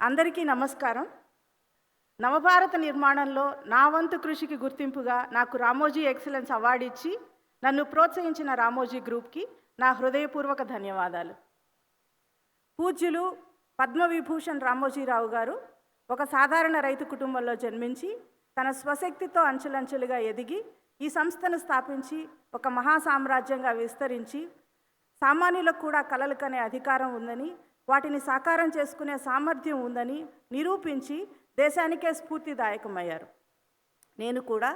అందరికీ నమస్కారం. నవభారత నిర్మాణంలో నా వంతు కృషికి గుర్తింపుగా నాకు రామోజీ ఎక్సలెన్స్ అవార్డు ఇచ్చి నన్ను ప్రోత్సహించిన రామోజీ గ్రూప్కి నా హృదయపూర్వక ధన్యవాదాలు. పూజ్యులు పద్మవిభూషణ్ రామోజీరావు గారు ఒక సాధారణ రైతు కుటుంబంలో జన్మించి తన స్వశక్తితో అంచెలంచెలుగా ఎదిగి ఈ సంస్థను స్థాపించి ఒక మహా సామ్రాజ్యంగా విస్తరించి సామాన్యులకు కూడా కలలు కనే అధికారం ఉందని వాటిని సాకారం చేసుకునే సామర్థ్యం ఉందని నిరూపించి దేశానికే స్ఫూర్తిదాయకమయ్యారు. నేను కూడా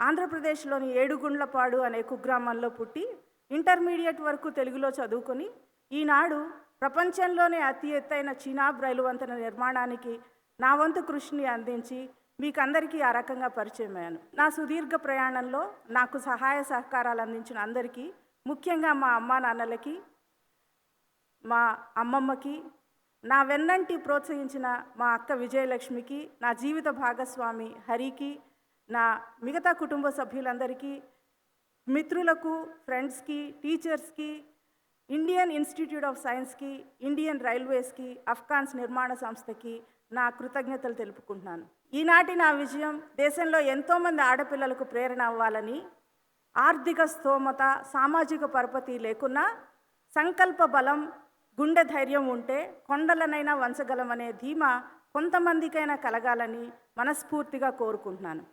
ఆంధ్రప్రదేశ్లోని ఏడుగుండ్లపాడు అనే కుగ్రామంలో పుట్టి ఇంటర్మీడియట్ వరకు తెలుగులో చదువుకొని ఈనాడు ప్రపంచంలోనే అతి ఎత్తైన చీనాబ్ రైలు వంతెన నిర్మాణానికి నా వంతు కృషిని అందించి మీకు అందరికీ ఆ రకంగా పరిచయం అయ్యాను. నా సుదీర్ఘ ప్రయాణంలో నాకు సహాయ సహకారాలు అందించిన అందరికీ ముఖ్యంగా మా అమ్మా నాన్నలకి మా అమ్మమ్మకి నా వెన్నంటి ప్రోత్సహించిన మా అక్క విజయలక్ష్మికి నా జీవిత భాగస్వామి హరికి నా మిగతా కుటుంబ సభ్యులందరికీ మిత్రులకు ఫ్రెండ్స్కి టీచర్స్కి ఇండియన్ ఇన్స్టిట్యూట్ ఆఫ్ సైన్స్కి ఇండియన్ రైల్వేస్కి అఫ్ఘాన్స్ నిర్మాణ సంస్థకి నా కృతజ్ఞతలు తెలుపుకుంటున్నాను. ఈనాటి నా విజయం దేశంలో ఎంతోమంది ఆడపిల్లలకు ప్రేరణ అవ్వాలని ఆర్థిక స్తోమత సామాజిక పరపతి లేకున్నా సంకల్ప బలం గుండె ధైర్యం ఉంటే కొండలనైనా వంచగలమనే ధీమా కొంతమందికైనా కలగాలని మనస్ఫూర్తిగా కోరుకుంటున్నాను.